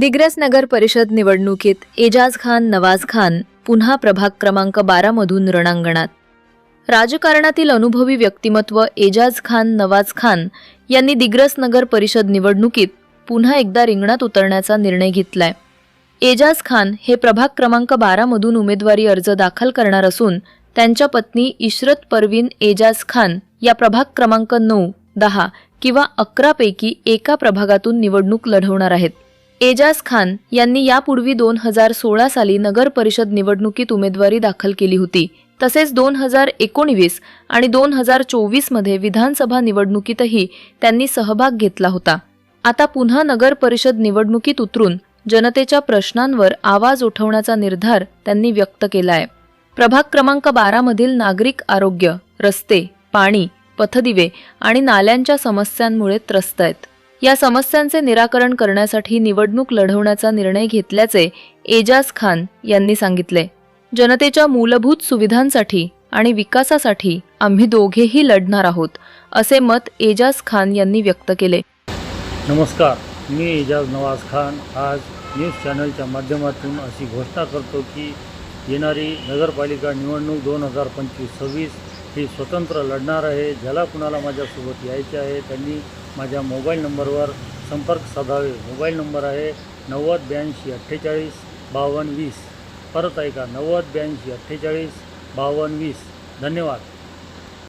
दिग्रस नगर परिषद निवडणुकीत एजाज खान नवाज खान पुन्हा प्रभाग क्रमांक बारामधून रणांगणात. राजकारणातील अनुभवी व्यक्तिमत्व एजाज खान नवाज खान यांनी दिग्रस नगर परिषद निवडणुकीत पुन्हा एकदा रिंगणात उतरण्याचा निर्णय घेतलाय. एजाज खान हे प्रभाग क्रमांक बारामधून उमेदवारी अर्ज दाखल करणार असून त्यांच्या पत्नी इशरत परवीन एजाज खान या प्रभाग क्रमांक नऊ दहा किंवा अकरापैकी एका प्रभागातून निवडणूक लढवणार आहेत. एजाज खान यांनी यापूर्वी दोन हजार सोळा साली नगर परिषद निवडणुकीत उमेदवारी दाखल केली होती. तसेच दोन हजार एकोणवीस आणि दोन हजार चोवीसमध्ये विधानसभा निवडणुकीतही त्यांनी सहभाग घेतला होता. आता पुन्हा नगर परिषद निवडणुकीत उतरून जनतेच्या प्रश्नांवर आवाज उठवण्याचा निर्धार त्यांनी व्यक्त केलाय. प्रभाग क्रमांक बारामधील नागरिक आरोग्य रस्ते पाणी पथदिवे आणि नाल्यांच्या समस्यांमुळे त्रस्त आहेत. या समस्यांचे निराकरण करण्यासाठी निवडणूक लढवण्याचा निर्णय घेतल्याचे एजाज खान यांनी सांगितले. जनतेच्या मूलभूत सुविधांसाठी आणि विकासासाठी आम्ही दोघेही लढणार आहोत असे मत एजाज खान यांनी व्यक्त केले. नमस्कार मी एजाज नवाज खान. आज न्यूज चॅनलच्या माध्यमातून अशी घोषणा करतो की येणारी नगरपालिका निवडणूक दोन हजार पंचवीस सव्वीस ही स्वतंत्र लढणार आहे. ज्याला कुणाला माझ्यासोबत यायचे आहे त्यांनी माझ्या मोबाईल नंबरवर संपर्क साधावे. मोबाईल नंबर आहे नव्वद ब्याऐंशी अठ्ठेचाळीस बावन्न वीस. परत ऐका नव्वद ब्याऐंशी अठ्ठेचाळीस बावन्न वीस. धन्यवाद.